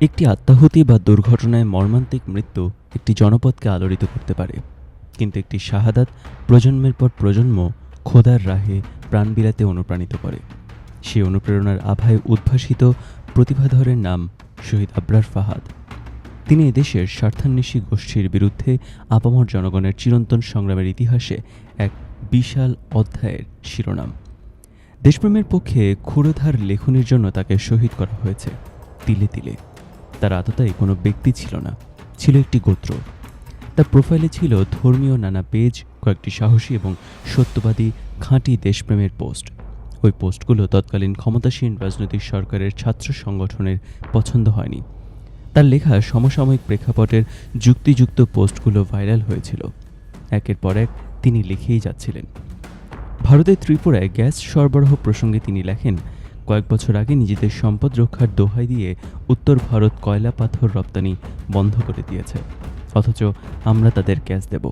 একটি আত্মাহুতি বা দুর্ঘটনায় মর্মান্তিক মৃত্যু একটি জনপদকে আলোড়িত করতে পারে। কিন্তু একটি শাহাদাত প্রজন্মের পর প্রজন্ম খোদার রাহে প্রাণ বিলাতে অনুপ্রাণিত করে। সেই অনুপ্রেরণার আভায় উদ্ভাসিত প্রতিভাধরের নাম শহীদ আবরার ফাহাদ। তিনি এদেশের স্বার্থান্বেষী গোষ্ঠীর বিরুদ্ধে আপামর জনগণের চিরন্তন সংগ্রামের ইতিহাসে এক বিশাল অধ্যায়ের শিরোনাম। দেশপ্রেমের পক্ষে ক্ষুরধার লেখনির জন্য তাকে শহীদ করা হয়েছে। তিলে তিলে। তার আততায়ী কোনো ব্যক্তি ছিল না, ছিল একটি গোত্র। তার প্রোফাইলে ছিল ধর্মীয় নানা পেজ কয়েকটি সাহসী এবং সত্যবাদী খাঁটি দেশপ্রেমের পোস্ট ওই পোস্টগুলো তৎকালীন ক্ষমতাসীন রাজনৈতিক সরকারের ছাত্র সংগঠনের পছন্দ হয়নি। তার লেখা সমসাময়িক প্রেক্ষাপটের যুক্তিযুক্ত পোস্টগুলো ভাইরাল হয়েছিল। একের পর এক তিনি লিখেই যাচ্ছিলেন। ভারতের ত্রিপুরায় গ্যাস সরবরাহ প্রসঙ্গে তিনি লেখেন কয়েক বছর আগে নিজেদের সম্পদ রক্ষার দোহাই দিয়ে উত্তর ভারত কয়লা পাথর রপ্তানি বন্ধ করে দিয়েছে। অথচ আমরা তাদের গ্যাস দেব।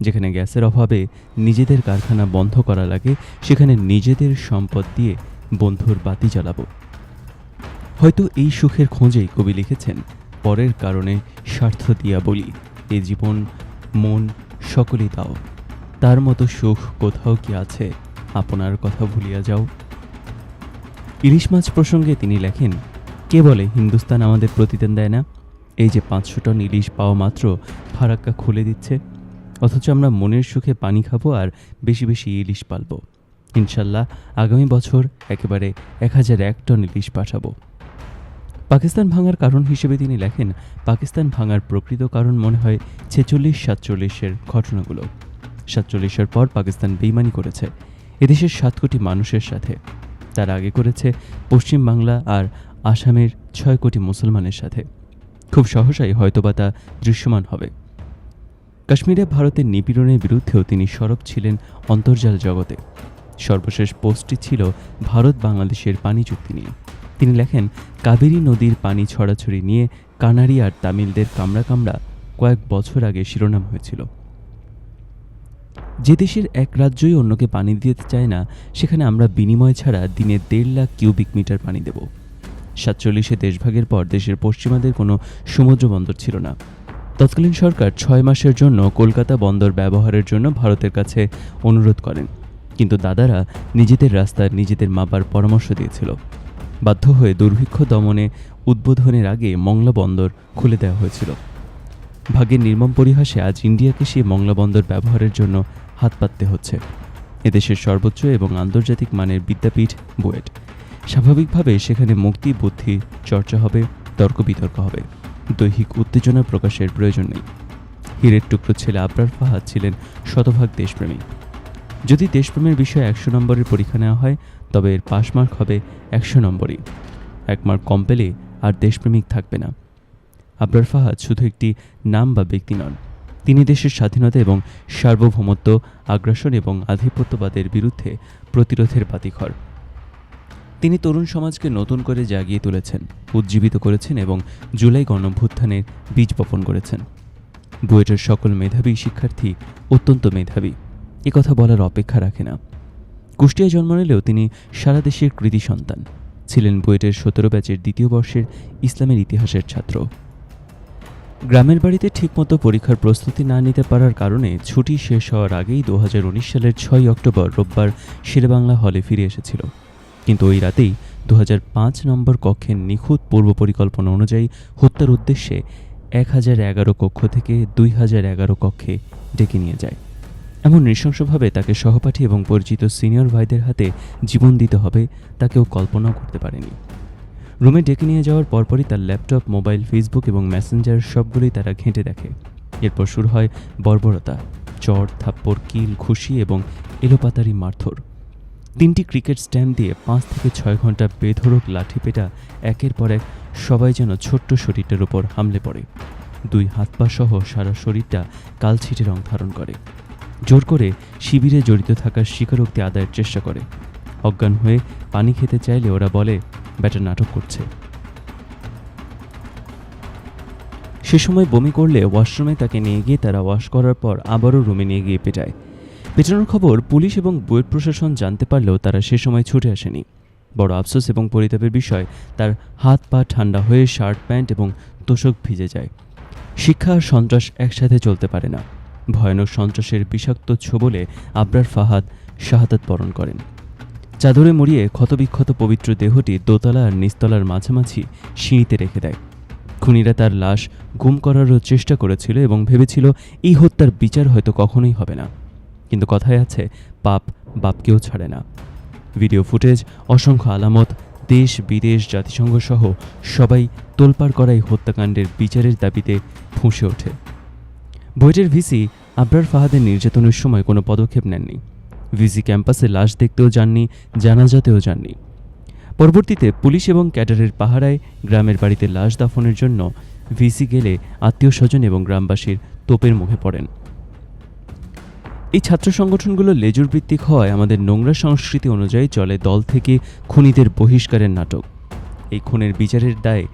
যেখানে গ্যাসের অভাবে নিজেদের কারখানা বন্ধ করা লাগে, সেখানে নিজেদের সম্পদ দিয়ে বন্ধুর বাতি জ্বালাবো। হয়তো এই সুখের খোঁজেই কবি লিখেছেন, পরের কারণে স্বার্থ দিয়া বলি, এ জীবন, মন সকলেই দাও। তার মতো সুখ কোথাও কি আছে? আপনার কথা ভুলিয়া যাও। ইলিশ মাছ প্রসঙ্গে তিনি লেখেন, কে বলে হিন্দুস্তান আমাদের প্রতিদান দেয় না? এই যে পাঁচশো টন ইলিশ পাওয়া মাত্র ফারাক্কা খুলে দিচ্ছে। অথচ আমরা মনের সুখে পানি খাব আর বেশি বেশি ইলিশ পালবো। ইনশাল্লাহ আগামী বছর একেবারে এক হাজার এক টন ইলিশ পাঠাবো। পাকিস্তান ভাঙার কারণ হিসেবে তিনি লেখেন, পাকিস্তান ভাঙার প্রকৃত কারণ মনে হয় ছেচল্লিশ সাতচল্লিশের ঘটনাগুলো। সাতচল্লিশের পর পাকিস্তান বেইমানি করেছে। এদেশের সাত কোটি মানুষের সাথে। তার আগে করেছে পশ্চিম বাংলা আর আসামের ছয় কোটি মুসলমানের সাথে। খুব সহসাই হয়তোবা তা দৃশ্যমান হবে। কাশ্মীরে ভারতের নিপীড়নের বিরুদ্ধেও তিনি সরব ছিলেন অন্তর্জাল জগতে। সর্বশেষ পোস্টটি ছিল ভারত বাংলাদেশের পানি চুক্তি নিয়ে। তিনি লেখেন, কাবেরী নদীর পানি ছড়াছড়ি নিয়ে কানাড়ি আর তামিলদের কামড়া কামড়া কয়েক বছর আগে শিরোনাম হয়েছিল। যে দেশের এক রাজ্যই অন্যকে পানি দিতে চায় না, সেখানে আমরা বিনিময় ছাড়া দিনে দেড় লাখ কিউবিক মিটার পানি দেব। সাতচল্লিশে দেশভাগের পর দেশের পশ্চিমাদের কোনো সমুদ্র বন্দর ছিল না। তৎকালীন সরকার ছয় মাসের জন্য কলকাতা বন্দর ব্যবহারের জন্য ভারতের কাছে অনুরোধ করেন। কিন্তু দাদারা নিজেদের রাস্তা নিজেদের মাপার পরামর্শ দিয়েছিল। বাধ্য হয়ে দুর্ভিক্ষ দমনে উদ্বোধনের আগে মংলা বন্দর খুলে দেওয়া হয়েছিল। ভাগ্যের নির্মম পরিহাসে আজ ইন্ডিয়াকে সেই মংলা বন্দর ব্যবহারের জন্য হাত পাততে হচ্ছে। এদেশের সর্বোচ্চ এবং আন্তর্জাতিক মানের বিদ্যাপীঠ বুয়েট। স্বাভাবিকভাবে সেখানে মুক্তি, বুদ্ধি, চর্চা হবে তর্ক বিতর্ক হবে। দৈহিক উত্তেজনা প্রকাশের প্রয়োজন নেই। হীরের টুকরো ছেলে আবরার ফাহাদ ছিলেন শতভাগ দেশপ্রেমী। যদি দেশপ্রেমের বিষয়ে একশো নম্বরের পরীক্ষা নেওয়া হয়, তবে এর পাশ মার্ক হবে একশো নম্বরই। এক মার্ক কম পেলে আর দেশপ্রেমিক থাকবে না। আবরার ফাহাদ শুধু একটি নাম বা ব্যক্তি নন তিনি দেশের স্বাধীনতা এবং সার্বভৌমত্ব, আগ্রাসন এবং আধিপত্যবাদের বিরুদ্ধে প্রতিরোধের বাতিঘর। তিনি তরুণ সমাজকে নতুন করে জাগিয়ে তুলেছেন, উজ্জীবিত করেছেন এবং জুলাই গণভ্যুত্থানের বীজ বপন করেছেন। বুয়েটের সকল মেধাবী শিক্ষার্থী অত্যন্ত মেধাবী কথা বলার অপেক্ষা রাখে না। কুষ্টিয়ায় জন্ম নিলেও তিনি সারা দেশের কৃতি সন্তান। ছিলেন বুয়েটের সতেরো ব্যাচের দ্বিতীয় বর্ষের ইসলামের ইতিহাসের ছাত্র। গ্রামের বাড়িতে ঠিকমতো পরীক্ষার প্রস্তুতি না নিতে পারার কারণে ছুটি শেষ হওয়ার আগেই দু হাজার উনিশ সালের ছয় অক্টোবর রোববার শেরেবাংলা হলে ফিরে এসেছিল। কিন্তু ওই রাতেই দু হাজার পাঁচ নম্বর কক্ষের নিখুঁত পূর্ব পরিকল্পনা অনুযায়ী হত্যার উদ্দেশ্যে এক হাজার এগারো কক্ষ থেকে দুই হাজার এগারো কক্ষে ডেকে নিয়ে যায়। এমন নৃশংসভাবে তাকে সহপাঠী এবং পরিচিত সিনিয়র ভাইদের হাতে জীবন দিতে হবে তা কেউ কল্পনাও করতে পারেনি। রুমে ডেকে নিয়ে যাওয়ার পরপরই তার ল্যাপটপ, মোবাইল, ফেসবুক এবং মেসেঞ্জার সবগুলোই তারা ঘেঁটে দেখে। এরপর শুরু হয় বর্বরতা, চর, থাপ্পড়, কিল, খুশি এবং এলোপাতারি মারধর। তিনটি ক্রিকেট স্ট্যাম্প দিয়ে পাঁচ থেকে ছয় ঘণ্টা বেধরক লাঠি পেটা একের পর এক সবাই যেন ছোট্ট শরীরটার উপর হামলে পড়ে। দুই হাত পা সহ সারা শরীরটা কালছিটে রং ধারণ করে। জোর করে শিবিরে জড়িত থাকার স্বীকারোক্তি আদায়ের চেষ্টা করে। অজ্ঞান হয়ে পানি খেতে চাইলে ওরা বলে ব্যাটা নাটক করছে। সে সময় বমি করলে ওয়াশরুমে তাকে নিয়ে গিয়ে তারা ওয়াশ করার পর আবারও রুমে নিয়ে গিয়ে পেটায়। পেটানোর খবর পুলিশ এবং বুয়েট প্রশাসন জানতে পারলেও তারা সে সময় ছুটে আসেনি। বড় আফসোস এবং পরিতাপের বিষয়, তার হাত পা ঠান্ডা হয়ে শার্ট, প্যান্ট এবং তোষক ভিজে যায়। শিক্ষা আর সন্ত্রাস একসাথে চলতে পারে না। ভয়ানক সন্ত্রাসের বিষাক্ত ছোবলে আবরার ফাহাদ শাহাদাত বরণ করেন। চাদরে মরিয়ে ক্ষতবিক্ষত পবিত্র দেহটি দোতলা আর নিস্তলার মাঝামাঝি সিঁড়িতে রেখে দেয়। খুনিরা তার লাশ গুম করারও চেষ্টা করেছিল এবং ভেবেছিল এই হত্যার বিচার হয়তো কখনোই হবে না। কিন্তু কথায় আছে, পাপ বাপকেও ছাড়ে না। ভিডিও ফুটেজ, অসংখ্য আলামত, দেশ, বিদেশ, জাতিসংঘ সহ সবাই তোলপাড় করা এই হত্যাকাণ্ডের বিচারের দাবিতে ফুঁসে ওঠে। বুয়েটের ভিসি আবরার ফাহাদের নির্যাতনের সময় কোনো পদক্ষেপ নেননি। ভিসি ক্যাম্পাসে লাশ দেখতেও যাননি, জানাজাতেও যাননি। পরবর্তীতে পুলিশ এবং ক্যাডারের পাহারায় গ্রামের বাড়িতে লাশ দাফনের জন্য ভিসি গেলে আত্মীয় স্বজন এবং গ্রামবাসীর তোপের মুখে পড়েন। এই ছাত্র সংগঠনগুলো লেজুর ভিত্তিক হওয়ায় আমাদের নোংরা সংস্কৃতি অনুযায়ী চলে দল থেকে খুনিদের বহিষ্কারের নাটক। এই খুনের বিচারের দায়ে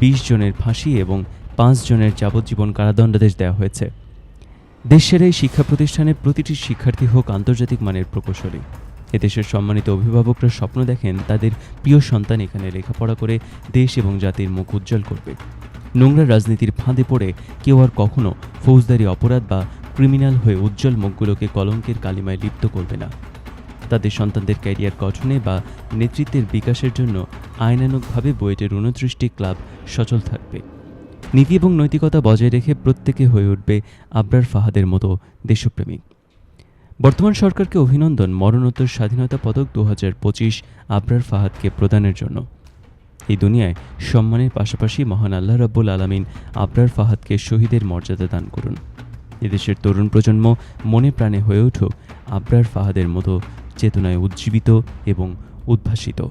বিশ জনের ফাঁসি এবং পাঁচ জনের যাবজ্জীবন কারাদণ্ডাদেশ দেওয়া হয়েছে। দেশের এই শিক্ষা প্রতিষ্ঠানে প্রতিটি শিক্ষার্থী হোক আন্তর্জাতিক মানের প্রকৌশলী। এদেশের সম্মানিত অভিভাবকরা স্বপ্ন দেখেন তাদের প্রিয় সন্তান এখানে লেখাপড়া করে দেশ এবং জাতির মুখ উজ্জ্বল করবে। নোংরা রাজনীতির ফাঁদে পড়ে কেউ আর কখনো ফৌজদারি অপরাধ বা ক্রিমিনাল হয়ে উজ্জ্বল মুখগুলোকে কলঙ্কের কালিমায় লিপ্ত করবে না। তাদের সন্তানদের ক্যারিয়ার গঠনে বা নেতৃত্বের বিকাশের জন্য আইনানুগভাবে বুয়েটের উনত্রিশটি ক্লাব সচল থাকবে। নীতি এবং নৈতিকতা বজায় রেখে প্রত্যেকে হয়ে উঠবে আবরার ফাহাদের মতো দেশপ্রেমিক। বর্তমান সরকারকে অভিনন্দন মরণোত্তর স্বাধীনতা পদক দু হাজার পঁচিশ আবরার ফাহাদকে প্রদানের জন্য। এই দুনিয়ায় সম্মানের পাশাপাশি মহান আল্লাহ রাব্বুল আলামিন আবরার ফাহাদকে শহীদের মর্যাদা দান করুন। এদেশের তরুণ প্রজন্ম মনে প্রাণে হয়ে উঠুক আবরার ফাহাদের মতো চেতনায় উজ্জীবিত এবং উদ্ভাসিত।